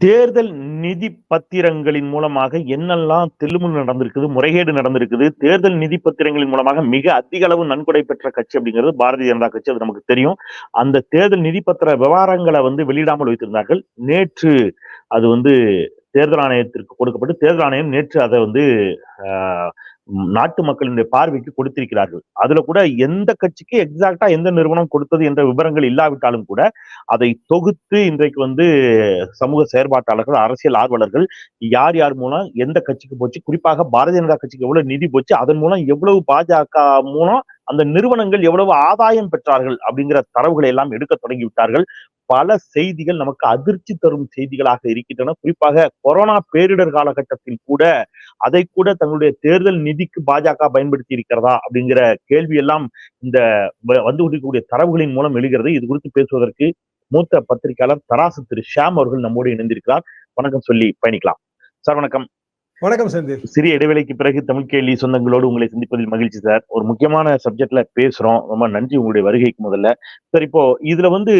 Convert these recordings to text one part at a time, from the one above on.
தேர்தல் நிதி பத்திரங்களின் மூலமாக என்னெல்லாம் தெல்லுமுல் நடந்திருக்குது முறைகேடு நடந்திருக்குது தேர்தல் நிதி பத்திரங்களின் மூலமாக மிக அதிக அளவு நன்கொடை பெற்ற கட்சி அப்படிங்கிறது பாரதிய ஜனதா கட்சி அது நமக்கு தெரியும். அந்த தேர்தல் நிதி பத்திர விவகாரங்களை வந்து வெளியிடாமல் வைத்திருந்தார்கள். நேற்று அது வந்து தேர்தல் ஆணையத்திற்கு கொடுக்கப்பட்டு தேர்தல் ஆணையம் நேற்று அதை வந்து ஆஹ், நாட்டு மக்களினுடைய பார்வைக்கு கொடுத்திருக்கிறார்கள். அதுல கூட எந்த கட்சிக்கு எக்ஸாக்டா எந்த நிறுவனம் கொடுத்தது என்ற விவரங்கள் இல்லாவிட்டாலும் கூட அதை தொகுத்து இன்றைக்கு வந்து சமூக செயற்பாட்டாளர்கள் அரசியல் ஆர்வலர்கள் யார் யார் மூலம் எந்த கட்சிக்கு போச்சு குறிப்பாக பாரதிய ஜனதா கட்சிக்கு எவ்வளவு நிதி போச்சு அதன் மூலம் எவ்வளவு பாஜக மூலம் அந்த நிறுவனங்கள் எவ்வளவு ஆதாயம் பெற்றார்கள் அப்படிங்கிற தரவுகளை எல்லாம் எடுக்க தொடங்கிவிட்டார்கள். பல செய்திகள் நமக்கு அதிர்ச்சி தரும் செய்திகளாக இருக்கின்றன. குறிப்பாக கொரோனா பேரிடர் காலகட்டத்தில் கூட அதை கூட தங்களுடைய தேர்தல் நிதிக்கு பாஜக பயன்படுத்தி இருக்கிறதா அப்படிங்கிற கேள்வி எல்லாம் இந்த வந்து கொண்டிருக்கக்கூடிய தரவுகளின் மூலம் எழுகிறது. இது குறித்து பேசுவதற்கு மூத்த பத்திரிகையாளர் தராசு திரு ஷியாம் அவர்கள் நம்மோடு இணைந்திருக்கிறார். வணக்கம் சொல்லி பயணிக்கலாம். சார் வணக்கம். வணக்கம் செந்தில். சிறிய இடைவேளைக்கு பிறகு தமிழ் கேள்வி சொந்தங்களோடு உங்களை சந்திப்பதில் மகிழ்ச்சி சார். ஒரு முக்கியமான சப்ஜெக்ட்ல பேசுறோம். ரொம்ப நன்றி உங்களுடைய வருகைக்கு முதல்ல. சார் இப்போ இதுல வந்து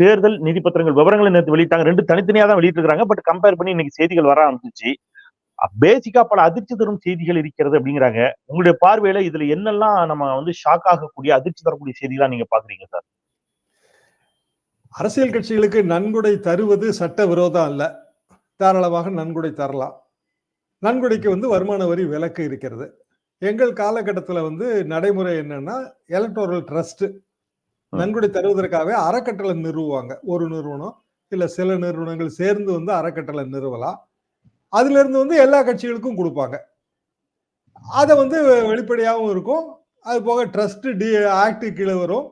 தேர்தல் நிதி பத்திரங்கள் விவரங்களை நேற்று வெளியிட்டாங்க. ரெண்டு தனித்தனியா தான் வெளியிட்டிருக்காங்க பட் கம்பேர் பண்ணி இன்னைக்கு செய்திகள் வர ஆரம்பிச்சிச்சு பேசிக்கா பல அதிர்ச்சி தரும் செய்திகள் இருக்கிறது அப்படிங்கிறாங்க. உங்களுடைய பார்வையில இதுல என்னெல்லாம் நம்ம வந்து ஷாக் ஆகக்கூடிய அதிர்ச்சி தரக்கூடிய செய்திகளா நீங்க பாக்குறீங்க சார்? அரசியல் கட்சிகளுக்கு நன்கொடை தருவது சட்ட விரோதம் அல்ல. தாராளமாக நன்கொடை தரலாம். நன்கொடைக்கு வந்து வருமான வரி விலக்கு இருக்கிறது. எங்கள் காலகட்டத்தில் வந்து நடைமுறை என்னன்னா எலக்டோரல் ட்ரஸ்ட் நன்கொடை தருவதற்காகவே அறக்கட்டளை நிறுவுவாங்க. ஒரு நிறுவனம் இல்ல சில நிறுவனங்கள் சேர்ந்து வந்து அறக்கட்டளை நிறுவலாம். அதுல இருந்து வந்து எல்லா கட்சிகளுக்கும் கொடுப்பாங்க. அதை வந்து வெளிப்படையாகவும் இருக்கும். அது போக ட்ரஸ்ட் டி ஆக்ட் கீழே வரும்.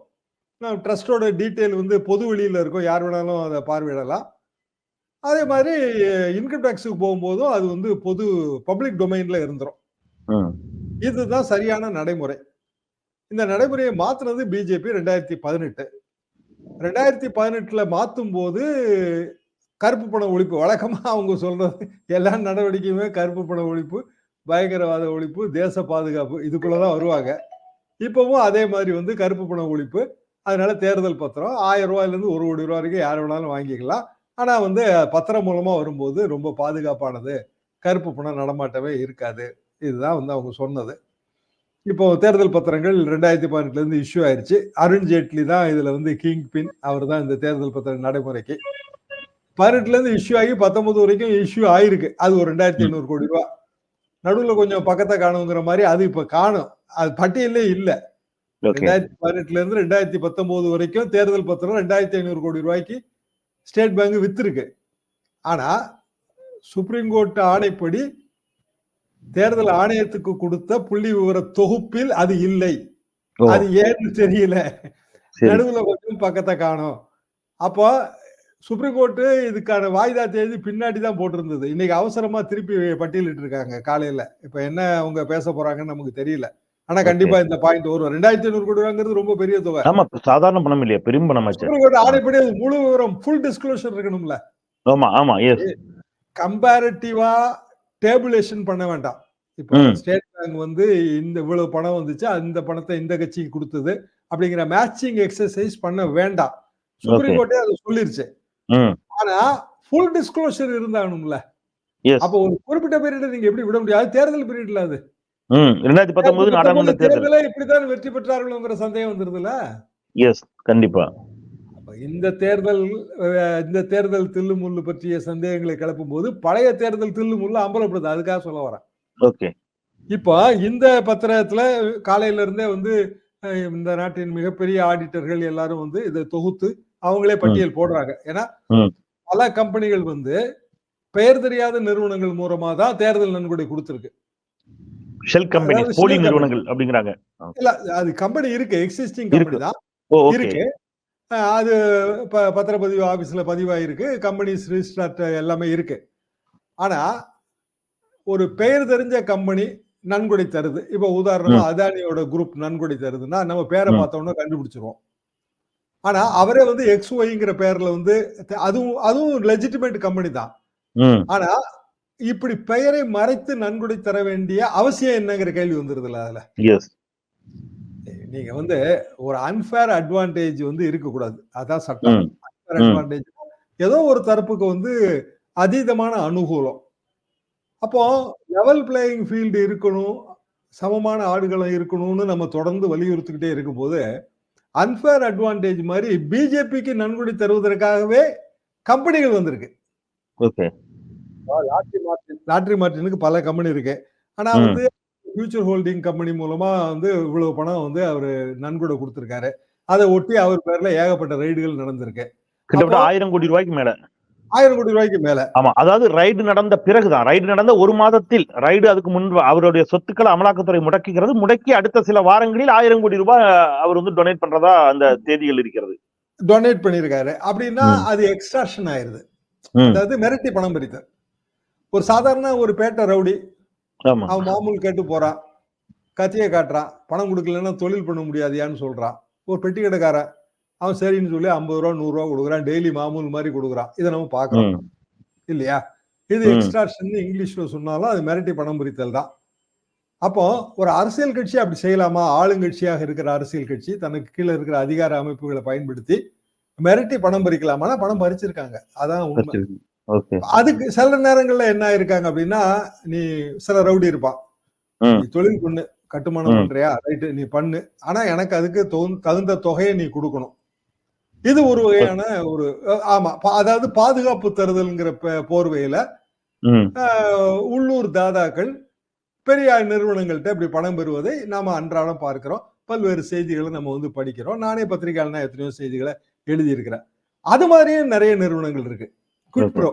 ட்ரஸ்டோட டீட்டெயில் வந்து பொது வெளியில இருக்கும். யார் வேணாலும் அதை பார்வையிடலாம். அதே மாதிரி இன்கம் டேக்ஸுக்கு போகும்போதும் அது வந்து பொது பப்ளிக் டொமைன்ல இருந்துரும். இதுதான் சரியான நடைமுறை. இந்த நடைமுறையை மாத்துனது பிஜேபி ரெண்டாயிரத்தி பதினெட்டு. ரெண்டாயிரத்தி பதினெட்டுல மாத்தும் போது கருப்பு பண ஒழிப்பு வழக்கமா அவங்க சொல்றது எல்லா நடவடிக்கையுமே கருப்பு பண ஒழிப்பு பயங்கரவாத ஒழிப்பு தேச பாதுகாப்பு இதுக்குள்ளதான் வருவாங்க. இப்பவும் அதே மாதிரி வந்து கருப்பு பண ஒழிப்பு அதனால தேர்தல் பத்திரம் ஆயிரம் ரூபாயில இருந்து ஒரு கோடி ரூபாய் வரைக்கும் யார் வேணாலும் வாங்கிக்கலாம். ஆனா வந்து பத்திரம் மூலமா வரும்போது ரொம்ப பாதுகாப்பானது கருப்பு பணம் நடமாட்டமே இருக்காது. இதுதான் வந்து அவங்க சொன்னது. இப்போ தேர்தல் பத்திரங்கள் ரெண்டாயிரத்தி பதினெட்டுல இருந்து இஷ்யூ ஆயிருச்சு. அருண் ஜேட்லி தான் இதுல வந்து கிங் பின் அவர் தான் இந்த தேர்தல் பத்திர நடைமுறைக்கு. பதினெட்டுல இருந்து இஷ்யூ ஆகி பத்தொன்பது வரைக்கும் இஷ்யூ ஆயிருக்கு. அது ஒரு ரெண்டாயிரத்தி ஐநூறு கோடி ரூபாய் நடுவுல கொஞ்சம் பக்கத்தை காணுங்கிற மாதிரி அது இப்ப காணும். அது பட்டியலே இல்ல. ரெண்டாயிரத்தி பதினெட்டுல இருந்து ரெண்டாயிரத்தி பத்தொன்பது வரைக்கும் தேர்தல் பத்திரம் ரெண்டாயிரத்தி ஐநூறு கோடி ரூபாய்க்கு ஸ்டேட் பேங்க் வித்திருக்கு. ஆனா சுப்ரீம் கோர்ட் ஆணைப்படி தேர்தல் ஆணையத்துக்கு கொடுத்த புள்ளி விவர தொகுப்பில் அது இல்லை. அது ஏன்னு தெரியல. நடுவுல கொஞ்சம் பக்கத்தை காணும். அப்போ சுப்ரீம் கோர்ட் இதுக்கான வாய்தா தேதி பின்னாடி தான் போட்டிருந்தது. இன்னைக்கு அவசரமா திருப்பி பட்டியலிட்டு இருக்காங்க காலையில. இப்ப என்ன அவங்க பேச போறாங்கன்னு நமக்கு தெரியல. ஆனா கண்டிப்பா இந்த பாயிண்ட் வரும். ரெண்டாயிரத்தி ஐநூறு கோடி ரூபாங்கிறது ரொம்ப பெரிய தொகை. ஆமா சாதாரண பணம் இல்லையா பெரும் கோர்ட் ஆணைப்படி அது முழு விவரம் ஃபுல் டிஸ்க்ளோஷர் இருக்கணும்ல. ஆமா ஆமா எஸ் கம்பேரிட்டிவா டேபுலேஷன் பண்ண வேண்டாம். இப்போ. ஸ்டேட் பேங்க் வந்து இந்த இவ்வளவு பணம் வந்துச்சு அந்த பணத்தை இந்த கட்சிக்கு கொடுத்தது அப்படிங்கிற மேட்சிங் எக்ஸசைஸ் பண்ண வேண்டாம். சுப்ரீம். கோர்ட்டே அதை சொல்லிருச்சு. ஆனா ஃபுல் டிஸ்க்ளோஷர் இருந்தாகணும்ல. அப்போ ஒரு குறிப்பிட்ட பீரியட் நீங்க எப்படி விட முடியாது தேர்தல் பீரியட்ல அது. ரெண்டாயிரத்தி பத்தொன்பது நாடாளுமன்ற தேர்தல். இப்படித்தான் வெற்றி பெற்றார்களோங்கிற சந்தேகம் வந்துருதுல எஸ் கண்டிப்பா. இந்த தேர்தல் இந்த தேர்தல் தில்லுமுள்ளு பற்றிய சந்தேகங்களை கிளப்பும் போது பழைய தேர்தல் தில்லுமுள்ளு அம்பலப்படுது அதுக்காக சொல்ல வரேன். ஓகே இப்போ இந்த பத்திரத்துல காலையில இருந்தே வந்து இந்த நாட்டின் மிகப்பெரிய ஆடிட்டர்கள் எல்லாரும் வந்து இதை தொகுத்து அவங்களே பட்டியல் போடுறாங்க. ஏன்னா. பல கம்பெனிகள் வந்து பெயர் தெரியாத நிறுவனங்கள் மூலமா தான் தேர்தல் நன்கொடை கொடுத்திருக்கு. ஷெல் கம்பெனி போலி நிறுவனங்கள் அப்படிங்கிறாங்க. இல்ல அது கம்பெனி இருக்கு எக்ஸிஸ்டிங். கம்பெனி தான். இருக்கு. அது பத்திரப்பதிவு ஆபீஸ்ல பதிவாயிருக்கு கம்பெனிஸ் ரிஜிஸ்டர் எல்லாமே இருக்கு. ஆனா ஒரு பெயர் தெரிஞ்ச கம்பெனி நன்கொடை தருது. இப்ப உதாரணமா அதானியோட குரூப் நன்கொடை தருதுன்னா நம்ம பேரை. பார்த்தோம்னா கண்டுபிடிச்சிருவோம். ஆனா அவரே வந்து எக்ஸ் ஒய்ங்கிற பேர்ல வந்து அதுவும் அதுவும் லெஜிட்டிமேட் கம்பெனி தான். ஆனா இப்படி பெயரை மறைத்து நன்கொடை தர வேண்டிய அவசியம் என்னங்கிற கேள்வி வந்துருதுல அதுல. நீங்க வந்து ஒரு அன்ஃபேர் அட்வான்டேஜ் வந்து இருக்கக்கூடாது. அதான் சட்டம். ம். அட்வான்டேஜ் ஏதோ ஒரு தரப்புக்கு வந்து அதீதமான அனுகூலம். அப்போ லெவல் பிளேயிங் ஃபீல்டு இருக்கணும் சமமான ஆடுகளம் இருக்கணும்னு நம்ம தொடர்ந்து வலியுறுத்திக்கிட்டே இருக்கும்போது அன்ஃபேர் அட்வான்டேஜ் மாதிரி பிஜேபிக்கு நன்கொடை தருவதற்காகவே கம்பெனிகள் வந்திருக்கு. ஓகே லாட்ரி மார்டின் லாட்ரி மார்டினுக்கு பல கம்பெனி இருக்கு. ஆனா. வந்து ஃபியூச்சர் ஹோல்டிங் கம்பெனி மூலமா வந்து இவ்வளவு பணம் வந்து அவரு நன்கொடை கொடுத்திருக்காரு. அதை ஒட்டி அவர் பேர்ல ஏகப்பட்ட ரைடுகள் நடந்திருக்கு. கிட்டத்தட்ட ஆயிரம் கோடி ரூபாய்க்கு மேல. ஆயிரம் கோடி ரூபாய்க்கு மேல. ஆமா அதாவது ரைடு நடந்த பிறகுதான். ரைடு நடந்த ஒரு மாதத்தில் ரைடு அதுக்கு முன்பு அவருடைய சொத்துக்களை அமலாக்கத்துறை முடக்குகிறது. முடக்கி அடுத்த சில வாரங்களில் ஆயிரம் கோடி ரூபாய் அவர் வந்து டொனேட் பண்றதா அந்த தேதிகள் இருக்கிறது. டொனேட் பண்ணிருக்காரு அப்படின்னா. அது எக்ஸ்ட்ராக்ஷன் ஆயிருது. அதாவது மிரட்டி பணம் பறித்தல். ஒரு சாதாரண ஒரு பேட்டை ரவுடி அவன் மாமூல் கேட்டு போறான் கத்தியை காட்டுறான் பணம் கொடுக்கலன்னா தொழில் பண்ண முடியாதியான்னு சொல்றான் ஒரு பெட்டி கடைக்காரன் அவன் சரின்னு சொல்லி ஐம்பது ரூபா நூறு ரூபா கொடுக்குறான் டெய்லி மாமூல் மாதிரி கொடுக்குறான் இதை நம்ம பார்க்கறோம். ம். இல்லையா? இது ம். எக்ஸ்ட்ராக்ஷன் இங்கிலீஷ்ல சொன்னாலும் அது மிரட்டி பணம் பறித்தல் தான். அப்போ ஒரு அரசியல் கட்சி அப்படி செய்யலாமா? ஆளுங்கட்சியாக இருக்கிற அரசியல் கட்சி தனக்கு கீழே இருக்கிற அதிகார அமைப்புகளை பயன்படுத்தி மிரட்டி பணம் பறிக்கலாமானா பணம் பறிச்சிருக்காங்க. அதான் உண்மை. அதுக்கு சில நேரங்கள்ல என்ன இருக்காங்க அப்படின்னா நீ சில ரவுடி இருப்பான். நீ தொழில் பண்ணு கட்டுமானம். பண்றியா? ரைட்டு நீ பண்ணு. ஆனா எனக்கு அதுக்கு தொகுந்த- தொகையை நீ கொடுக்கணும். இது ஒரு வகையான ஒரு ஆமா. அதாவது பாதுகாப்பு தருதல்ங்கிற போர்வையில உள்ளூர் தாதாக்கள் பெரிய நிறுவனங்கள்ட்ட இப்படி பணம் பெறுவதை நாம அன்றாடம் பார்க்கிறோம். பல்வேறு செய்திகளை நம்ம வந்து படிக்கிறோம். நானே பத்திரிகையாளனா எத்தனையோ செய்திகளை எழுதியிருக்கிறேன். அது மாதிரியே நிறைய நிறுவனங்கள் இருக்கு. குட். ப்ரோ.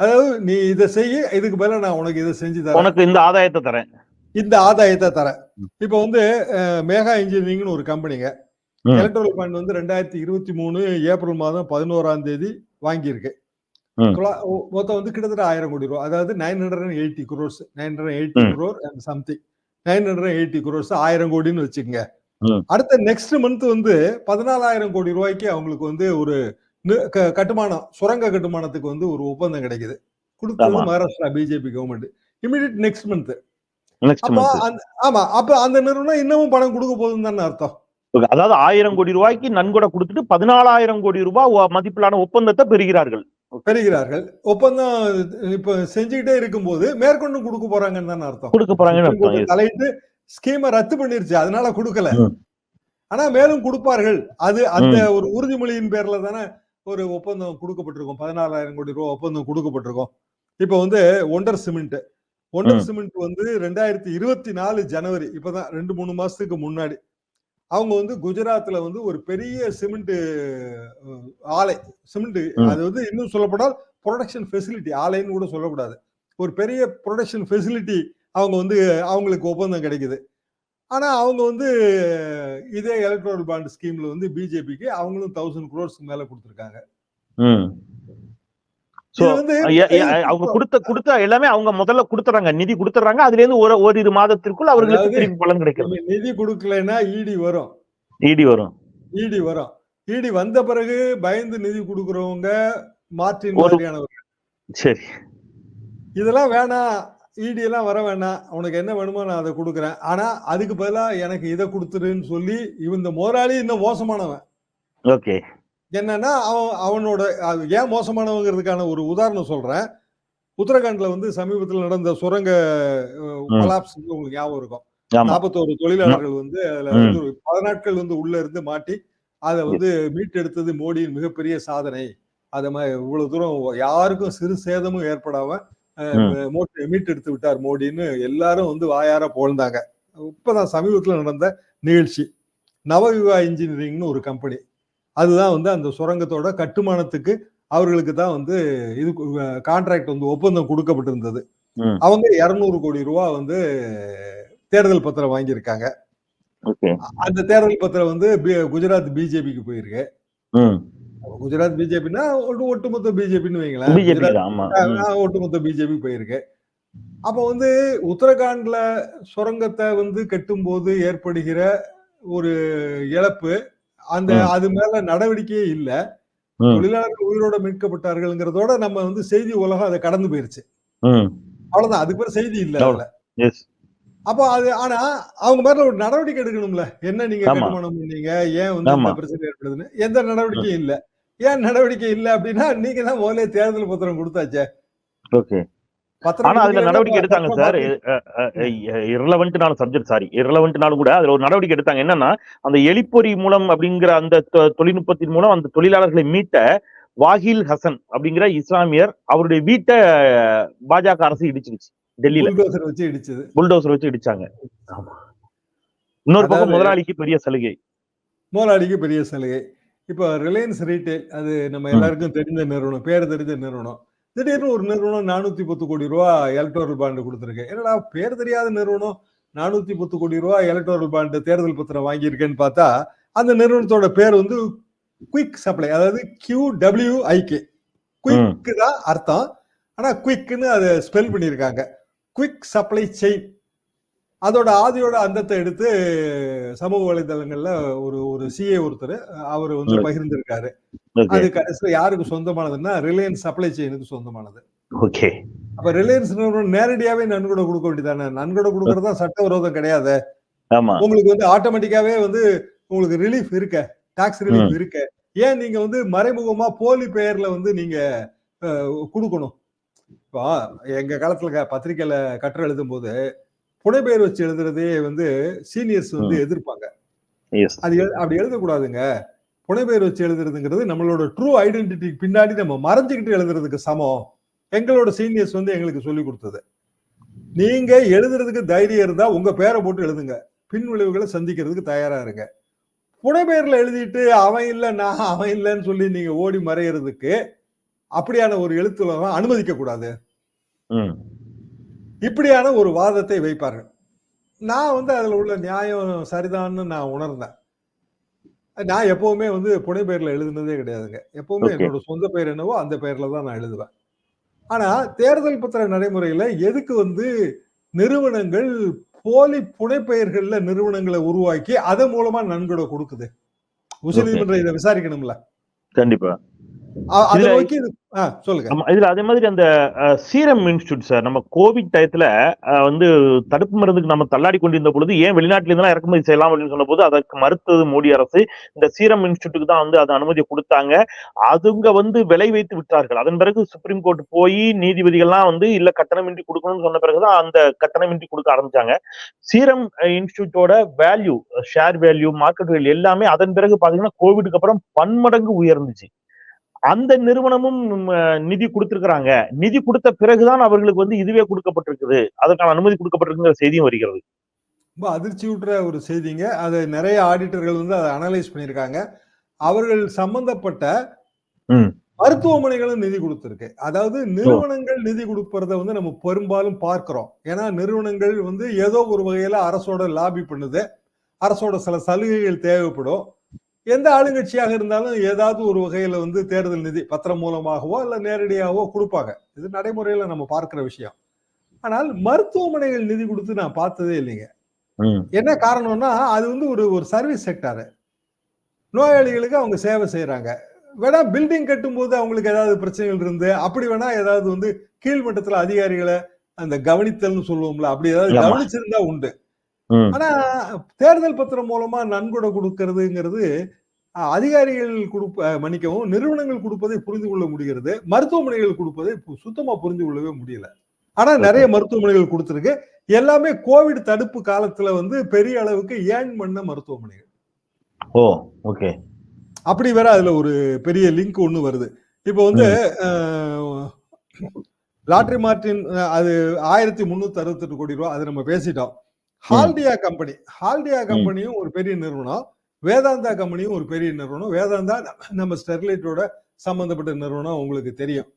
அதாவது நீ இதை செய்ய இதுக்கு பதிலா நான் உனக்கு இதை செஞ்சு தரேன். உனக்கு இந்த ஆதாயத்தை தரேன். இந்த ஆதாயத்தை தரேன். இப்போ வந்து மேகா இன்ஜினியரிங்னு ஒரு கம்பெனிங்க. எலக்ட்ரல் ஃபண்ட் வந்து ரெண்டாயிரத்தி இருபத்தி மூணு ஏப்ரல் மாதம் பதினோராம் தேதி வாங்கியிருக்கு. மொத்தம் வந்து கிட்டத்தட்ட ஆயிரம் கோடி ரூபா. அதாவது nine hundred and eighty crores nine hundred eighty. Crore and something nine hundred eighty crores ஆயிரம் கோடின்னு வச்சுக்கோங்க. அடுத்த நெக்ஸ்ட் மந்த் வந்து பதினாலாயிரம் கோடி ரூபாய்க்கு அவங்களுக்கு வந்து ஒரு கட்டுமானம் சுரங்க கட்டுமானத்துக்கு வந்து ஒரு ஒப்பந்தம் கிடைக்குது கொடுத்தது. Maharashtra BJP government immediate next month ஆமா அப்ப அந்த நிறுவனம் இன்னமும் பணம் கொடுக்க போகுதுன்னு தானே அர்த்தம் அதாவது ஆயிரம் கோடி ரூபாய்க்கு நன்கொடை கொடுத்துட்டு பதினாலாயிரம் கோடி ரூபாய் மதிப்பிலான ஒப்பந்தத்தை பெறுகிறார்கள் பெறுகிறார்கள் ஒப்பந்தம் இப்ப செஞ்சுக்கிட்டே இருக்கும்போது மேற்கொண்டு கொடுக்க போறாங்கன்னு தானே அர்த்தம் கொடுக்க போறாங்கன்னு. Yes. தலையிட்டு ஸ்கீமை ரத்து பண்ணிருச்சு அதனால கொடுக்கல. ஆனா மேலும் கொடுப்பார்கள் அது அந்த. ஒரு உறுதிமொழியின் பேர்ல தானே ஒரு ஒப்பந்தம் கொடுக்கப்பட்டிருக்கும். பதினாலாயிரம் கோடி ரூபாய் ஒப்பந்தம் கொடுக்கப்பட்டிருக்கும். இப்ப வந்து ஒண்டர் சிமெண்ட். ஒண்டர். சிமெண்ட் வந்து ரெண்டாயிரத்தி இருபத்தி நாலு ஜனவரி இப்பதான் ரெண்டு மூணு மாசத்துக்கு முன்னாடி. அவங்க வந்து குஜராத்ல வந்து ஒரு பெரிய சிமெண்ட் ஆலை. சிமெண்ட். அது வந்து இன்னும் சொல்லப்போனால் ப்ரொடக்ஷன் ஃபெசிலிட்டி ஆலைன்னு கூட சொல்லக்கூடாது. ஒரு பெரிய ப்ரொடக்ஷன் ஃபெசிலிட்டி அவங்க வந்து அவங்களுக்கு ஒப்பந்தம் கிடைக்குது. ஆனா அவங்க வந்து இதே எலக்ட்ரல் பாண்ட் ஸ்கீம்ல வந்து பிஜேபிக்கு அவங்களும் தௌசண்ட் குரோர்ஸ்க்கு மேல கொடுத்துருக்காங்க. அவங்க கொடுத்த கொடுத்த எல்லாமே அவங்க முதல்ல கொடுத்துறாங்க நிதி கொடுத்துறாங்க அதுல இருந்து ஒரு ஓரிரு மாதத்திற்குள் அவர்களுக்கு திருப்பி பலன் கிடைக்கிறது. நிதி கொடுக்கலைன்னா இடி வரும். இடி வரும். இடி வரும். இடி வந்த பிறகு பயந்து நிதி கொடுக்கறவங்க மார்டின் ஒரு- மாதிரியானவங்க சரி. இதெல்லாம் வேணாம். இடி எல்லாம் வர வேணாம். உனக்கு என்ன வேணுமோ நான் அதை கொடுக்குறேன். ஆனா அதுக்கு பதிலா எனக்கு இதை கொடுத்துருன்னு சொல்லி இவன் இந்த முதலாளி இன்னும் மோசமானவன். ஓகே. என்னன்னா அவன் அவனோட ஏன் மோசமானவங்கிறதுக்கான ஒரு உதாரணம் சொல்றேன். உத்தரகாண்ட்ல வந்து சமீபத்தில் நடந்த சுரங்க. கொலாப்ஸ் உங்களுக்கு ஞாபகம் இருக்கும். நாற்பத்தோரு தொழிலாளர்கள் வந்து அதுல. வந்து நாட்கள் வந்து உள்ள இருந்து மாட்டி அதை வந்து மீட்டெடுத்தது மோடியின் மிகப்பெரிய சாதனை. அதை மாதிரி இவ்வளவு தூரம் யாருக்கும் சிறு சேதமும் ஏற்படாம. மோடி மீட்டெடுத்து விட்டார் மோடின்னு எல்லாரும் வந்து வாயார புகழ்ந்தாங்க. இப்பதான் சமீபத்துல நடந்த நிகழ்ச்சி. நவயுகா இன்ஜினியரிங்னு ஒரு கம்பெனி. அதுதான் வந்து அந்த சுரங்கத்தோட கட்டுமானத்துக்கு அவர்களுக்கு தான் வந்து இது கான்ட்ராக்ட் வந்து ஒப்பந்தம் கொடுக்கப்பட்டிருந்தது. அவங்க இருநூறு கோடி ரூபா வந்து தேர்தல் பத்திரம் வாங்கியிருக்காங்க. அந்த தேர்தல் பத்திரம் வந்து குஜராத் பிஜேபிக்கு போயிருக்கு. குஜராத் பிஜேபின்னா ஒட்டுமொத்த பிஜேபின்னு வைங்களேன். ஒட்டுமொத்த பிஜேபி போயிருக்கு. அப்ப வந்து உத்தரகாண்ட்ல சுரங்கத்தை வந்து கட்டும்போது ஏற்படுகிற ஒரு இழப்பு அந்த. அது மேல நடவடிக்கையே இல்ல. தொழிலாளர்கள் உயிரோட மீட்கப்பட்டார்கள்ங்கிறதோட நம்ம வந்து செய்தி உலகம் அதை கடந்து போயிருச்சு. அவ்வளவுதான். அதுக்கு பேர் செய்தி இல்ல அப்போ அது ஆனா அவங்க மேல ஒரு நடவடிக்கை எடுக்கணும்ல. என்ன நீங்க. கட்டுமானம் பண்ணீங்க? ஏன் வந்து. பிரச்சனை ஏற்படுதுன்னு? எந்த நடவடிக்கையும் இல்ல. ஏன் நடவடிக்கை இல்ல அப்படின்னா நீங்க தான் முதல்ல தேர்தல் பத்திரம் கொடுத்தாச்சே. ஓகே. ஆனா அதுல நடவடிக்கை எடுத்தாங்க சார். இரலவெண்ட்னாலும் சப்ஜெக்ட் சாரி இரலவெண்ட்னாலும் கூட அதுல ஒரு நடவடிக்கை எடுத்தாங்க. என்னன்னா அந்த எலிப்பொறி மூலம் அப்படிங்கிற அந்த தொழில்நுட்பத்தின் மூலம் அந்த தொழிலாளர்களை மீட்ட வாகில் ஹசன் அப்படிங்கிற இஸ்லாமியர் அவருடைய வீட்டை பாஜக அரசு இடிச்சிருச்சு டெல்லியில. புல்டோசர் வச்சு இடிச்சது. புல்டோசர் வச்சு இடிச்சாங்க. இன்னொரு பக்கம் முதலாளிக்கு பெரிய சலுகை. முதலாளிக்கு பெரிய சலுகை. இப்போ ரிலையன்ஸ் ரீட்டைல் அது நம்ம. எல்லாருக்கும் தெரிஞ்ச நிறுவனம் பேர் தெரிஞ்ச நிறுவனம். திடீர்னு ஒரு நிறுவனம் நானூத்தி பத்து கோடி ரூபா எலக்டோரல் பாண்டு கொடுத்துருக்கு. என்னடா பேர் தெரியாத நிறுவனம் நானூத்தி பத்து கோடி ரூபா எலக்டோரல் பாண்டு தேர்தல் பத்திரம் வாங்கியிருக்கேன்னு பார்த்தா அந்த நிறுவனத்தோட பேர் வந்து குயிக் சப்ளை அதாவது Q W I K quick தான் அர்த்தம். ஆனா குயிக்னு அதை ஸ்பெல் பண்ணியிருக்காங்க. Quick supply chain. அதோட ஆதியோட அந்தத்தை எடுத்து சமூக வலைதளங்கள்ல ஒரு ஒரு சிஏ ஒருத்தர் அவர் வந்து. பகிர்ந்திருக்காரு. அது கடைசியில யாருக்கு சொந்தமானதுன்னா ரிலையன்ஸ் சப்ளை செயினுக்கு சொந்தமானது. ஓகே அப்ப ரிலையன்ஸ் நிறுவனம் நேரடியாவே நன்கொடை கொடுக்க வேண்டியதானே? நன்கொடை கொடுக்கறதா சட்டவிரோதம் கிடையாது. உங்களுக்கு வந்து ஆட்டோமேட்டிக்காவே வந்து உங்களுக்கு ரிலீஃப் இருக்க. டாக்ஸ் ரிலீஃப் இருக்க. ஏன் நீங்க வந்து மறைமுகமா போலி பெயர்ல வந்து நீங்க கொடுக்கணும்? இப்போ எங்க காலத்துல பத்திரிக்கையில கட்டுரை எழுதும் போது புனைப்பெயர் வச்சு எழுதுறதே வந்து சீனியர்ஸ் வந்து எதிர்ப்பாங்க. அது அப்படி எழுதக்கூடாதுங்க. புனைப்பெயர் வச்சு எழுதுறதுங்கிறது நம்மளோட ட்ரூ ஐடென்டிட்டிக்கு பின்னாடி நம்ம மறைஞ்சுக்கிட்டு எழுதுறதுக்கு சமம். எங்களோட சீனியர்ஸ் வந்து எங்களுக்கு சொல்லி கொடுத்தது. நீங்க எழுதுறதுக்கு தைரியம் இருந்தா உங்க பேரை போட்டு எழுதுங்க. பின் விளைவுகளை சந்திக்கிறதுக்கு தயாரா இருங்க. புனைப்பெயர்ல எழுதிட்டு அவன் இல்ல நான் அவன் இல்லைன்னு சொல்லி நீங்க ஓடி மறையறதுக்கு அப்படியான ஒரு எழுத்துலகம் அனுமதிக்க கூடாது இப்படியான ஒரு வாதத்தை வைப்பார்கள். நான் வந்து அதுல உள்ள நியாயம் சரிதான்னு நான் உணர்ந்தேன். நான் எப்பவுமே வந்து புனைப்பெயர்ல எழுதுனதே கிடையாதுங்க. எப்பவுமே. என்னோட சொந்த பெயர் என்னவோ அந்த பெயர்ல தான் நான் எழுதுவேன். ஆனா தேர்தல் பத்திர நடைமுறையில எதுக்கு வந்து நிறுவனங்கள் போலி புனைப்பெயர்கள்ல நிறுவனங்களை உருவாக்கி அதன் மூலமா நன்கொடை கொடுக்குது? உச்சநீதிமன்றம் இதை விசாரிக்கணும்ல. கண்டிப்பா. இதுல- அதே மாதிரி அந்த சீரம் இன்ஸ்டியூட் சார். நம்ம கோவிட் டயத்துல வந்து தடுப்பு மருந்துக்கு நம்ம தள்ளாடி கொண்டிருந்த பொழுது ஏன் வெளிநாட்டுல இருந்தெல்லாம் இறக்குமதி செய்யலாம் அப்படின்னு சொன்ன போது அதற்கு மறுத்தது மோடி அரசு. இந்த சீரம் இன்ஸ்டியூட்டுக்கு தான் வந்து அது அனுமதியை கொடுத்தாங்க. அதுங்க வந்து விலை வைத்து விட்டார்கள். அதன் பிறகு சுப்ரீம் கோர்ட் போய் நீதிபதிகள்லாம் வந்து இல்ல கட்டணமின்றி கொடுக்கணும்னு சொன்ன பிறகுதான் அந்த கட்டணமின்றி கொடுக்க ஆரம்பிச்சாங்க. Serum இன்ஸ்டியூட்டோட value share value market value எல்லாமே அதன் பிறகு பாத்தீங்கன்னா கோவிடுக்கு அப்புறம் பன்மடங்கு உயர்ந்துச்சு. அந்த நிறுவனமும் நிதி கொடுத்திருக்கிறாங்க. நிதி கொடுத்த பிறகுதான் அவர்களுக்கு வந்து இதுவே கொடுக்கப்பட்டிருக்குது. அதற்கான அனுமதி கொடுக்கப்பட்டிருக்குங்கிற செய்தியும் வருகிறது. ரொம்ப அதிர்ச்சி ஊட்டுற ஒரு செய்திங்க. அதை நிறைய ஆடிட்டர்கள் வந்து அதை அனலைஸ் பண்ணியிருக்காங்க. அவர்கள் சம்பந்தப்பட்ட. மருத்துவமனைகளும் நிதி கொடுத்திருக்கு. அதாவது நிறுவனங்கள் நிதி கொடுப்பறத வந்து நம்ம பெரும்பாலும் பார்க்கிறோம். ஏன்னா நிறுவனங்கள் வந்து ஏதோ ஒரு வகையில அரசோட லாபி பண்ணுது. அரசோட சில சலுகைகள் தேவைப்படும். எந்த ஆளுங்கட்சியாக இருந்தாலும் ஏதாவது ஒரு வகையில வந்து தேர்தல் நிதி பத்திரம் மூலமாகவோ இல்ல நேரடியாகவோ கொடுப்பாங்க இது நடைமுறையில நம்ம பார்க்கிற விஷயம் ஆனால் மருத்துவமனைகள் நிதி கொடுத்து நான் பார்த்ததே இல்லைங்க. என்ன காரணம்னா அது வந்து ஒரு ஒரு சர்வீஸ் செக்டார் நோயாளிகளுக்கு அவங்க சேவை செய்யறாங்க வேணா பில்டிங் கட்டும்போது அவங்களுக்கு ஏதாவது பிரச்சனைகள் இருந்து அப்படி வேணா ஏதாவது வந்து கீழ்மட்டத்துல அதிகாரிகளை அந்த கவனித்தல்னு சொல்லுவோம்ல அப்படி ஏதாவது. கவனிச்சிருந்தா உண்டு. ஆனா தேர்தல் பத்திரம் மூலமா நன்கொடை கொடுக்கறதுங்கிறது அதிகாரிகள் கொடுப்ப மன்னிக்கவும் நிறுவனங்கள் கொடுப்பதை புரிந்து கொள்ள முடிகிறது. மருத்துவமனைகள் கொடுப்பதை சுத்தமா புரிந்து கொள்ளவே முடியல. ஆனா நிறைய மருத்துவமனைகள் கொடுத்திருக்கு. எல்லாமே கோவிட் தடுப்பு காலத்துல வந்து பெரிய அளவுக்கு ஏன் பண்ண மருத்துவமனைகள். Oh okay. அப்படி வேற அதுல ஒரு பெரிய லிங்க் ஒண்ணு வருது. இப்போ வந்து லாட்ரி மார்டின் அது ஆயிரத்தி முன்னூத்தி அறுபத்தெட்டு கோடி ரூபாய் அது நம்ம பேசிட்டோம். ஹால்டியா கம்பெனி. ஹால்டியா கம்பெனியும் ஒரு பெரிய நிறுவனம். வேதாந்தா கம்பெனியும் ஒரு பெரிய நிறுவனம். வேதாந்தா நம்ம ஸ்டெர்லைட்டோட சம்பந்தப்பட்ட நிறுவனம் உங்களுக்கு தெரியும்.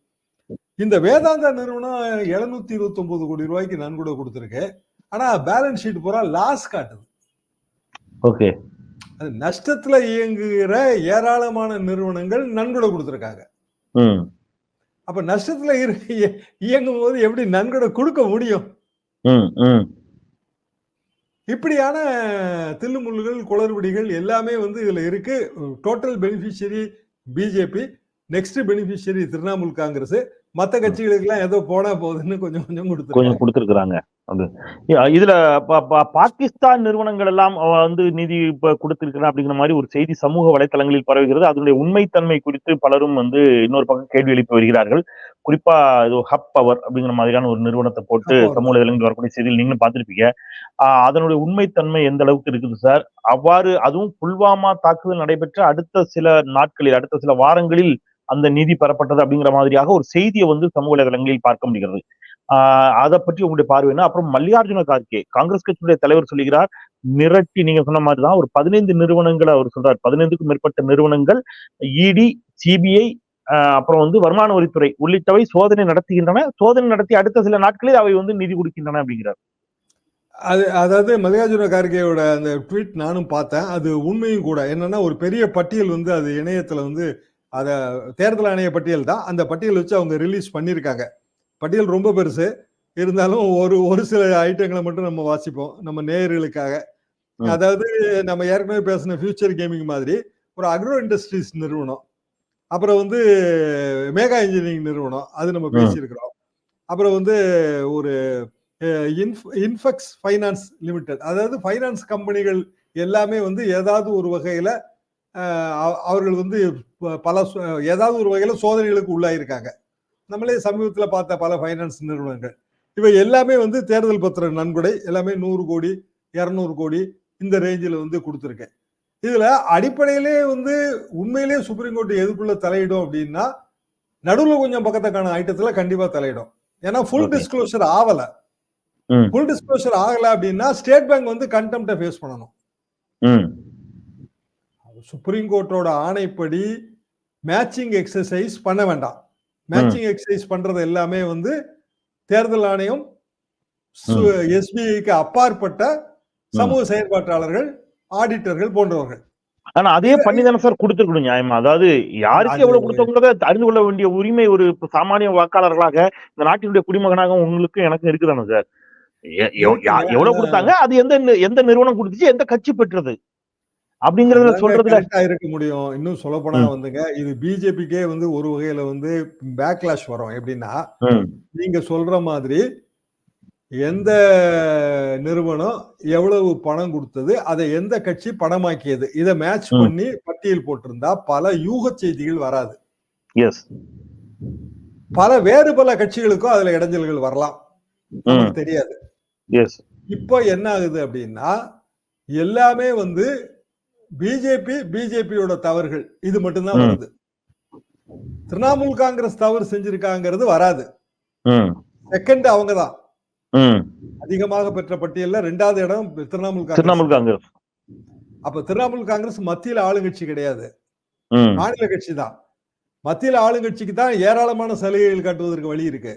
இந்த வேதாந்தா நிறுவனம் எழுநூத்தி இருபத்தி ஒன்பது கோடி ரூபாய்க்கு நன்கொடை கொடுத்திருக்கு. ஆனா பேலன்ஸ் ஷீட் பூரா லாஸ் காட்டுது. ஓகே. அது நஷ்டத்துல இயங்குகிற ஏராளமான நிறுவனங்கள் நன்கொடை கொடுத்திருக்காங்க. அப்ப நஷ்டத்துல இயங்கும் போது எப்படி நன்கொடை கொடுக்க முடியும்? இப்படியான தில்லுமுள்ளுகள் குளறுபடிகள் எல்லாமே வந்து இதில் இருக்குது total beneficiary BJP next beneficiary Trinamool Congress மத்த கட்சிகளுக்கு எல்லாம் ஏதோ போனா போகுதுன்னு கொஞ்சம் கொஞ்சம் கொஞ்சம் கொடுத்துருக்காங்க கொடுத்திருக்கிறாங்க. அது இதுல பாகிஸ்தான் நிறுவனங்கள் எல்லாம் வந்து நிதி இப்ப கொடுத்திருக்கிறா அப்படிங்கிற மாதிரி ஒரு செய்தி சமூக வலைத்தளங்களில் பரவுகிறது. அதனுடைய உண்மைத்தன்மை குறித்து பலரும் வந்து இன்னொரு பக்கம் கேள்வி எழுப்பி வருகிறார்கள். குறிப்பா இது ஹப் பவர் அப்படிங்கிற மாதிரியான ஒரு நிறுவனத்தை போட்டு. சமூக வலைதளங்களில் வரக்கூடிய செய்தியில் நீங்களும் பார்த்திருப்பீங்க. ஆஹ் அதனுடைய உண்மைத்தன்மை எந்த அளவுக்கு இருக்குது சார்? அவ்வாறு அதுவும் புல்வாமா தாக்குதல் நடைபெற்ற அடுத்த சில நாட்களில் அடுத்த சில வாரங்களில் அந்த நிதி பெறப்பட்டது அப்படிங்கிற மாதிரியாக ஒரு செய்தியை வந்து சமூக வலைதளங்களில் பார்க்க முடிகிறது. ஆஹ் அதை பற்றி உங்களுடைய பார்வைனா அப்புறம் மல்லிகார்ஜுன கார்கே காங்கிரஸ் கட்சியுடைய தலைவர் சொல்லுகிறார் மிரட்டி நீங்க சொன்ன மாதிரிதான் ஒரு பதினைந்து நிறுவனங்களை அவர் சொல்றார். பதினைந்துக்கும் மேற்பட்ட நிறுவனங்கள் இடி சிபிஐ அப்புறம் வந்து வருமான வரித்துறை உள்ளிட்டவை சோதனை நடத்துகின்றன. சோதனை நடத்தி அடுத்த சில நாட்களில் அவை வந்து நிதி கொடுக்கின்றன அப்படிங்கிறார். அது அதாவது மல்லிகார்ஜுன கார்கேயோட அந்த ட்வீட் நானும் பார்த்தேன். அது உண்மையும் கூட. என்னன்னா ஒரு பெரிய பட்டியல் வந்து அது இணையத்துல வந்து அத தேர்தல் ஆணைய பட்டியல் தான். அந்த பட்டியல் வச்சு அவங்க ரிலீஸ் பண்ணியிருக்காங்க பட்டியல் ரொம்ப பெருசு. இருந்தாலும் ஒரு ஒரு சில ஐட்டங்களை மட்டும் நம்ம வாசிப்போம். நம்ம நேயர்களுக்காக. அதாவது நம்ம ஏற்கனவே பேசின ஃபியூச்சர் கேமிங் மாதிரி ஒரு அக்ரோ இண்டஸ்ட்ரீஸ் நிறுவனம். அப்புறம் வந்து மேகா இன்ஜினியரிங் நிறுவனம். அது நம்ம. பேசியிருக்கிறோம். அப்புறம் வந்து ஒரு இன்ஃபெக்ஸ் ஃபைனான்ஸ் லிமிடெட் அதாவது ஃபைனான்ஸ் கம்பெனிகள் எல்லாமே வந்து ஏதாவது ஒரு வகையில அவர்கள் வந்து பல ஏதாவது ஒரு வகையில சோதனைகளுக்கு உள்ளாயிருக்காங்க. நம்மளே சமீபத்தில் பார்த்த பல ஃபைனான்ஸ் நிறுவனங்கள். இவை எல்லாமே வந்து தேர்தல் பத்திர நன்கொடை எல்லாமே நூறு கோடி இரநூறு கோடி இந்த ரேஞ்சில் வந்து கொடுத்துருக்கேன். இதுல அடிப்படையிலே வந்து உண்மையிலேயே சுப்ரீம் கோர்ட் எதுக்குள்ள தலையிடும் அப்படின்னா நடுவுல கொஞ்சம் பக்கத்துக்கான ஐட்டத்துல கண்டிப்பா தலையிடும். ஏன்னா ஃபுல் Okay. டிஸ்க்ளோஷர் ஆகல. ஃபுல் டிஸ்க்ளோஷர் ஆகல அப்படின்னா ஸ்டேட் பேங்க் வந்து கண்டெம்ட்டை ஃபேஸ் பண்ணணும். சுப்ரீம் கோர்ட்டோட ஆணைப்படி மேட்சிங் எக்ஸசைஸ் பண்ண வேண்டாம். மேட்சிங் எக்ஸசைஸ் பண்றது எல்லாமே வந்து தேர்தல் ஆணையம் எஸ்பிஐக்கு அப்பாற்பட்ட சமூக செயற்பாட்டாளர்கள் ஆடிட்டர்கள் போன்றவர்கள். ஆனா அதே பண்ணி தானே சார் கொடுத்துருக்கணும் நியாயமா? அதாவது யாருக்கு எவ்வளவு கொடுத்தவங்கிறத அறிந்து கொள்ள வேண்டிய உரிமை ஒரு சாமானிய வாக்காளர்களாக இந்த நாட்டினுடைய குடிமகனாக உங்களுக்கு எனக்கு இருக்குதானே சார். எவ்வளவு கொடுத்தாங்க? அது எந்த எந்த நிறுவனம் கொடுத்துச்சு? எந்த கட்சி பெற்றது? அப்படிங்கறத சொல்றதுல இருக்க முடியும். இன்னும் சொல்ல போனா. வந்துங்க இது பிஜேபிக்கே வந்து ஒரு வகையில வந்து பேக்லாஷ் வரும். எப்படின்னா நீங்க சொல்ற மாதிரி எந்த நிறுவனம் எவ்வளவு பணம் கொடுத்தது அதை எந்த கட்சி பணமாக்கியது இதை மேட்ச். பண்ணி பட்டியல் போட்டிருந்தா பல யூக செய்திகள் வராது. பல வேறு பல கட்சிகளுக்கும் அதுல இடைஞ்சல்கள் வரலாம். தெரியாது. இப்போ என்ன ஆகுது அப்படின்னா எல்லாமே வந்து பிஜேபி பிஜேபியோட தவறுகள் இது மட்டும்தான். வருது. திரிணாமுல் காங்கிரஸ் தவறு செஞ்சிருக்காங்கிறது வராது. செகண்ட் அவங்க தான். அதிகமாக பெற்ற பட்டியல்ல ரெண்டாவது இடம் திரிணாமுல் திரிணாமுல் காங்கிரஸ். அப்ப திரிணாமுல் காங்கிரஸ் மத்தியில ஆளுங்கட்சி கிடையாது. மாநில கட்சி தான் மத்தியில ஆளுங்கட்சிக்கு தான் ஏராளமான சலுகைகள் காட்டுவதற்கு வழி இருக்கு.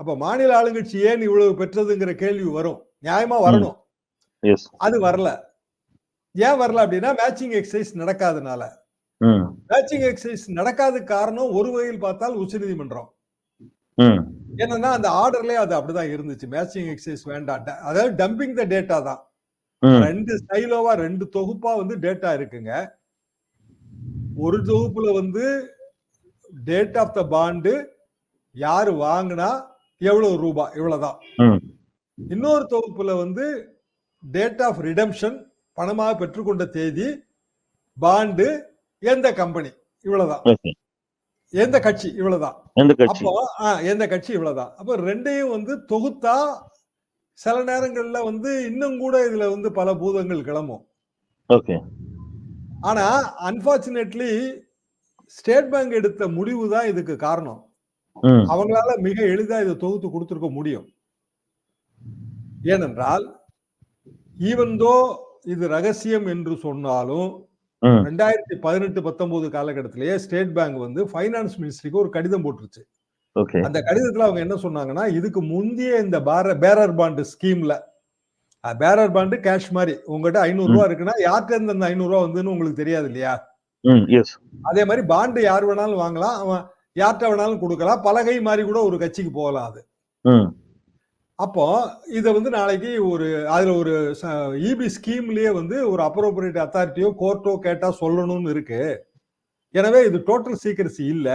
அப்ப மாநில ஆளுங்கட்சி ஏன் இவ்வளவு பெற்றதுங்கிற கேள்வி வரும். நியாயமா வரணும். அது வரல. ஏன் வரல அப்படின்னா மேட்சிங் எக்ஸசைஸ் நடக்காதனால. மேட்சிங் எக்ஸசைஸ் நடக்காத காரணம் ஒரு வகையில் பார்த்தால் உச்சநீதிமன்றம். என்னன்னா அந்த ஆர்டர்லயே அது அப்படிதான் இருந்துச்சு. மேட்சிங் எக்ஸசைஸ் வேண்டாம் அதாவது டம்பிங் த டேட்டா தான். ரெண்டு ஸ்டைலோவா ரெண்டு தொகுப்பா வந்து டேட்டா இருக்குங்க. ஒரு தொகுப்புல வந்து டேட் ஆஃப் த பாண்டு யாரு வாங்கினா எவ்வளவு ரூபாய் இவ்வளவுதான். இன்னொரு தொகுப்புல வந்து டேட் ஆஃப் ரிடம்ஷன் பணமாக பெற்றுக்கொண்ட தேதி பாண்டு எந்த கம்பெனி இவ்வளவுதான். எந்த கட்சி இவ்வளவுதான். அப்போ எந்த கட்சி இவ்வளவுதான். அப்போ ரெண்டையும் வந்து தொகுத்தா சில நேரங்கள்ல வந்து இன்னும் கூட இதுல வந்து பல பூதங்கள் கிளம்பும். ஆனா அன்பார்ச்சுனேட்லி ஸ்டேட் பேங்க் எடுத்த முடிவு தான் இதுக்கு காரணம். அவங்களால மிக எளிதா இதை தொகுத்து கொடுத்திருக்க முடியும். ஏனென்றால் ஈவன் தோ இது ரகசியம் என்று சொன்னாலும் ரெண்டாயிரத்தி பதினெட்டு பத்தொன்பது காலகட்டத்திலேயே ஸ்டேட் பேங்க் வந்து ஃபைனான்ஸ் மினிஸ்ட்ரிக்கு ஒரு கடிதம் போட்டுருச்சு. அந்த கடிதத்துல அவங்க என்ன சொன்னாங்கன்னா இதுக்கு முந்தைய இந்த பார பேரர் பாண்டு ஸ்கீம்ல பேரர் பாண்டு கேஷ் மாதிரி உங்ககிட்ட ஐநூறு ரூபா இருக்குன்னா யார்கிட்ட இருந்து அந்த ஐநூறு ரூபா வந்துன்னு உங்களுக்கு தெரியாது இல்லையா? அதே மாதிரி பாண்டு யார் வேணாலும் வாங்கலாம் அவன் யார்கிட்ட வேணாலும் கொடுக்கலாம் பலகை மாதிரி கூட ஒரு கட்சிக்கு போகலாம் அது. அப்போ இதை வந்து நாளைக்கு ஒரு அதுல ஒரு இபி ஸ்கீம்லயே வந்து ஒரு அப்ரோப்ரியேட் அத்தாரிட்டியோ கோர்ட்டோ கேட்டா சொல்லணும்னு இருக்கு. எனவே இது டோட்டல் சீக்கிரசி இல்ல.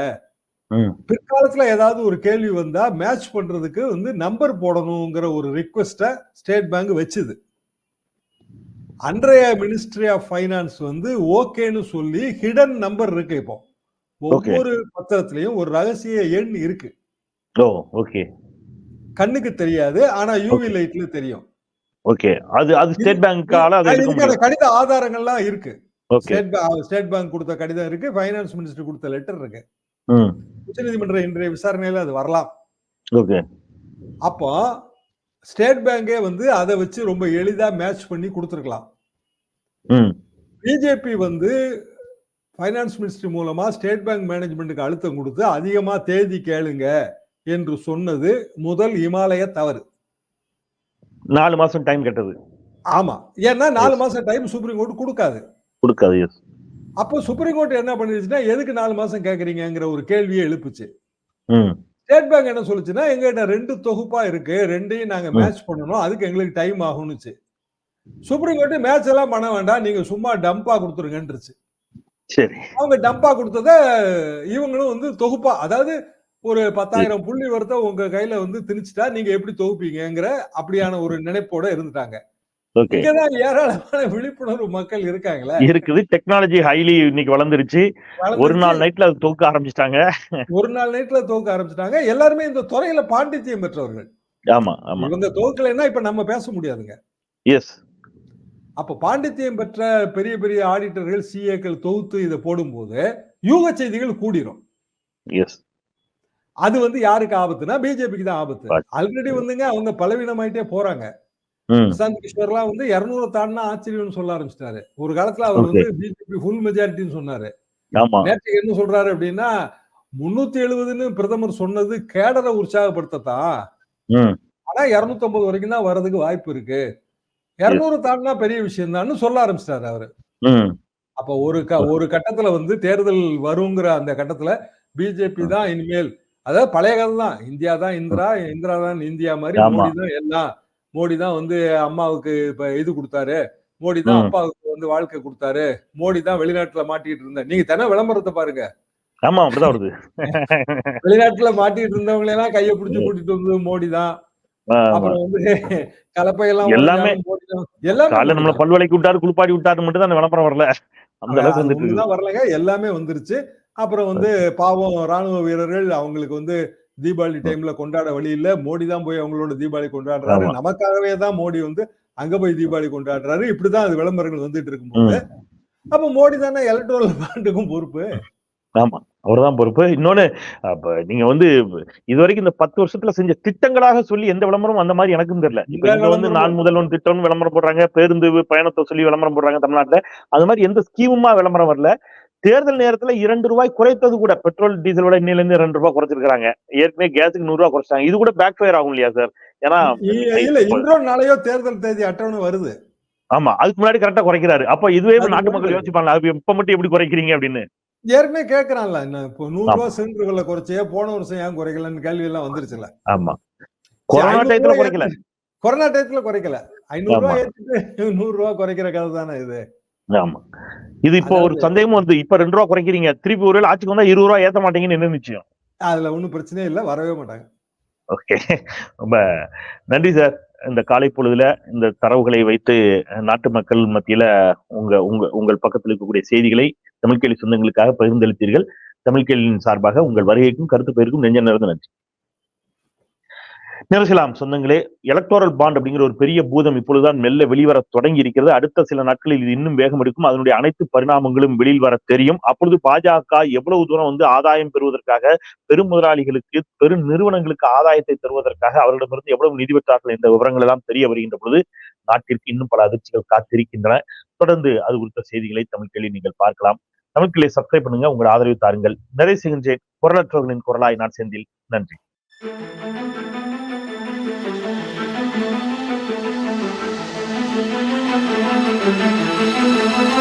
பிற்காலத்துல ஏதாவது ஒரு கேள்வி வந்தா மேட்ச் பண்றதுக்கு வந்து நம்பர் போடணுங்கிற ஒரு ரிக்வெஸ்ட ஸ்டேட் பேங்க் வச்சுது. அன்றைய மினிஸ்ட்ரி ஆஃப் ஃபைனான்ஸ் வந்து ஓகேன்னு சொல்லி ஹிடன் நம்பர் இருக்கு இப்போ. ஒவ்வொரு பத்திரத்திலையும் ஒரு ரகசிய எண் இருக்கு. ஓ ஓகே கண்ணுக்கு தெரியாது ஆனா யூவி லைட்ல தெரியும். ஓகே அது அது ஸ்டேட் பேங்கால அது கடித ஆதாரங்கள்லாம் இருக்கு. ஸ்டேட் பேங்க் ஸ்டேட் பேங்க் கொடுத்த கடிதம் இருக்கு ஃபைனான்ஸ் மினிஸ்டர் கொடுத்த லெட்டர் இருக்கு. உச்சநீதிமன்ற இன்றைய விசாரணையில அது வரலாம். ஓகே அப்போ ஸ்டேட் பேங்கே வந்து அதை வச்சு ரொம்ப எளிதா மேட்ச் பண்ணி கொடுத்துருக்கலாம். பிஜேபி வந்து ஃபைனான்ஸ் மினிஸ்ட்ரி மூலமா ஸ்டேட் பேங்க் மேனேஜ்மெண்ட்டுக்கு அழுத்தம் கொடுத்து அதிகமா தேதி கேளுங்க. என்று சொன்னது முதல் இமாலய தவறு. நாலு மாசம் டைம் கேட்டது. ஆமா. ஏன்னா நாலு. மாசம் டைம் சுப்ரீம் கோர்ட் கொடுக்காது. கொடுக்காது அப்போ சுப்ரீம் கோர்ட் என்ன பண்ணிருச்சுன்னா எதுக்கு நாலு மாசம் கேக்குறீங்கங்கிற ஒரு கேள்வியை எழுப்புச்சு. ஸ்டேட் பேங்க் என்ன சொல்லுச்சுன்னா எங்ககிட்ட ரெண்டு தொகுப்பா இருக்கு ரெண்டையும் நாங்க. மேட்ச் பண்ணணும். அதுக்கு எங்களுக்கு டைம் ஆகும்னுச்சு சுப்ரீம் கோர்ட் மேட்ச் எல்லாம் பண்ண வேண்டாம். நீங்க சும்மா டம்பா கொடுத்துருங்கன்றுச்சு. சரி. அவங்க டம்பா கொடுத்தத இவங்களும் வந்து தொகுப்பா அதாவது ஒரு பத்தாயிரம் புள்ளி வரத்த உங்க கையில வந்து திணிச்சுட்டா நீங்க எப்படி தொகுப்பீங்கங்கிற அப்படியான ஒரு நினைப்போட இருந்துட்டாங்க. இங்கதான் ஏராளமான விழிப்புணர்வு மக்கள் இருக்காங்களே. இருக்குது. டெக்னாலஜி ஹைலி இன்னைக்கு வளர்ந்துருச்சு. ஒரு நாள் நைட்ல அது தூக்க ஆரம்பிச்சிட்டாங்க. ஒரு நாள் நைட்ல துவக்க ஆரம்பிச்சிட்டாங்க. எல்லாருமே இந்த துறையில பாண்டித்யம் பெற்றவர்கள். ஆமா ஆமா. இவங்க துவக்கலைன்னா இப்ப நம்ம பேச முடியாதுங்க. எஸ் அப்ப பாண்டித்யம் பெற்ற பெரிய பெரிய ஆடிட்டர்கள் சிஏக்கள் தொகுத்து இதை போடும்போது யூக செய்திகள் கூடிரும். எஸ் அது வந்து யாருக்கு ஆபத்துனா பிஜேபிக்கு தான் ஆபத்து. ஆல்ரெடி வந்துங்க அவங்க பலவீனமாயிட்டே போறாங்க. பிரசாந்த் கிஷோர்லாம் வந்து இருநூறு தாண்டினா ஆச்சரியம்னு சொல்ல ஆரம்பிச்சிட்டாரு. ஒரு காலத்துல அவர். வந்து பிஜேபி ஃபுல் மெஜாரிட்டின்னு சொன்னாரு. நேற்று என்ன சொல்றாரு அப்படின்னா முன்னூத்தி எழுபதுன்னு பிரதமர் சொன்னது கேடரை உற்சாகப்படுத்தத்தான். ஆனா இருநூத்தி ஐம்பது வரைக்கும் தான் வர்றதுக்கு வாய்ப்பு இருக்கு. இருநூறு தாண்டினா பெரிய விஷயம் தான் சொல்ல ஆரம்பிச்சிட்டாரு அவரு. அப்ப ஒரு க ஒரு கட்டத்துல வந்து தேர்தல் வருங்கிற அந்த கட்டத்துல பிஜேபி தான் இனிமேல் அதாவது பழைய கதை தான் இந்தியா தான் இந்திரா இந்திரா தான் இந்தியா மாதிரி. மோடி தான் எல்லாம். மோடி தான் வந்து அம்மாவுக்கு இப்ப இது கொடுத்தாரு. மோடி தான். அப்பாவுக்கு வந்து வாழ்க்கை கொடுத்தாரு. மோடி தான் வெளிநாட்டுல மாட்டிட்டு இருந்த நீங்க தின விளம்பரத்தை பாருங்க. ஆமா அப்படிதான் வருது. வெளிநாட்டுல மாட்டிட்டு இருந்தவங்களை எல்லாம் கையை பிடிச்சு கூட்டிட்டு வந்து மோடி தான். அப்புறம் வந்து கலப்பையெல்லாம் எல்லாமே. எல்லாமே நம்மள பல்வலைக்கு விட்டாரு குளிப்பாடி விட்டாரு மட்டும் தான் விளம்பரம் வரல. அந்த அளவுக்கு வரலங்க. எல்லாமே வந்துருச்சு. அப்புறம் வந்து பாவம் ராணுவ வீரர்கள் அவங்களுக்கு வந்து தீபாவளி டைம்ல கொண்டாட வழி இல்ல. மோடி தான் போய் அவங்களோட தீபாவளி கொண்டாடுறாரு. நமக்காகவே தான் மோடி வந்து அங்க போய் தீபாவளி கொண்டாடுறாரு. இப்படிதான் அது விளம்பரங்கள் வந்துட்டு இருக்கும்போது. அப்ப மோடி தானே எலக்ட்ரல் பாண்டுக்கும் பொறுப்பு. ஆமா. அவர்தான் பொறுப்பு. இன்னொன்னு அப்ப நீங்க வந்து இது வரைக்கும் இந்த பத்து வருஷத்துல செஞ்ச திட்டங்களாக சொல்லி எந்த விளம்பரமும் அந்த மாதிரி எனக்கும் தெரியல. இப்ப வந்து நான் முதல்வன் திட்டம்னு விளம்பரம் போடுறாங்க. பேருந்து பயணத்தை சொல்லி விளம்பரம் போடுறாங்க தமிழ்நாட்டுல. அது மாதிரி எந்த ஸ்கீமுமா விளம்பரம் வரல. தேர்தல் நேரத்துல இரண்டு ரூபாய் குறைத்தது கூட பெட்ரோல் டீசல் விட இன்னையில இருந்து ரெண்டு ரூபாய் குறைச்சிருக்காங்க ஏற்கனவே கேஸுக்கு நூறு ரூபாய் குறைச்சாங்க இது கூட பேக் ஃபயர் ஆகும் இல்லையா சார் ஏன்னா இல்ல இன்றோ நாளையோ தேர்தல் தேதி அட்டவணை வருது. ஆமா அதுக்கு முன்னாடி கரெக்டா குறைக்கிறாரு. அப்ப இதுவே நாட்டு மக்கள். யோசிப்பாங்க அது இப்ப மட்டும் எப்படி குறைக்கிறீங்க அப்படின்னு? ஏற்கனவே கேக்குறான்ல இப்போ நூறு ரூபாய் சிலிண்டர் விலை குறைச்சே போன வருஷம் ஏன் குறைக்கலன்னு கேள்வி எல்லாம் வந்துருச்சுல ஆமா கொரோனா டயத்துல குறைக்கல. கொரோனா டயத்துல குறைக்கல. ஐநூறு. ரூபாய் ஏத்திட்டு நூறு ரூபாய் குறைக்கிற கதை தானே இது. ஆமா. இது இப்போ ஒரு சந்தேகமும் வந்து இப்ப ரெண்டு ரூபா குறைக்கிறீங்க. திருப்பி ஒரு வேளை ஆட்சிக்கு வந்தா இருபது ரூபா ஏத்த மாட்டீங்கன்னு என்ன நிச்சயம்? அதுல ஒண்ணும் பிரச்சனையே இல்ல. வரவே மாட்டாங்க. ஓகே. ரொம்ப நன்றி சார். இந்த காலை பொழுதுல இந்த தரவுகளை வைத்து நாட்டு மக்கள் மத்தியில உங்க உங்க உங்கள் பக்கத்தில் இருக்கக்கூடிய செய்திகளை தமிழ் கேள்வி சொந்தங்களுக்காக பகிர்ந்தளித்தீர்கள். தமிழ் கேள்வியின் சார்பாக உங்கள் வருகைக்கும் கருத்து பெயருக்கும் நெஞ்ச நிறைந்த நன்றி. நிரசலாம் சொந்தங்களே எலக்டோரல் பாண்ட் அப்படிங்கிற ஒரு பெரிய பூதம் இப்பொழுதுதான் மெல்ல வெளிவர தொடங்கி இருக்கிறது அடுத்த சில நாட்களில் இது இன்னும் வேகம் எடுக்கும். அதனுடைய அனைத்து பரிணாமங்களும் வெளியில் வர தெரியும். அப்பொழுது பாஜக எவ்வளவு தூரம் வந்து ஆதாயம் பெறுவதற்காக பெரும் முதலாளிகளுக்கு பெரும் நிறுவனங்களுக்கு ஆதாயத்தை தருவதற்காக அவர்களிடமிருந்து எவ்வளவு நிதி பெற்றார்கள் என்ற விவரங்கள் எல்லாம் தெரிய வருகின்ற பொழுது நாட்டிற்கு இன்னும் பல அதிர்ச்சிகள் காத்திருக்கின்றன. தொடர்ந்து அது குறித்த செய்திகளை தமிழ் நீங்கள் பார்க்கலாம். தமிழ் சப்ஸ்கிரைப் பண்ணுங்க. உங்கள் ஆதரவு தாருங்கள். நிறைய செய்கின்றேன் குரலற்றவர்களின் குரலாய் நான் செந்தில். நன்றி. Música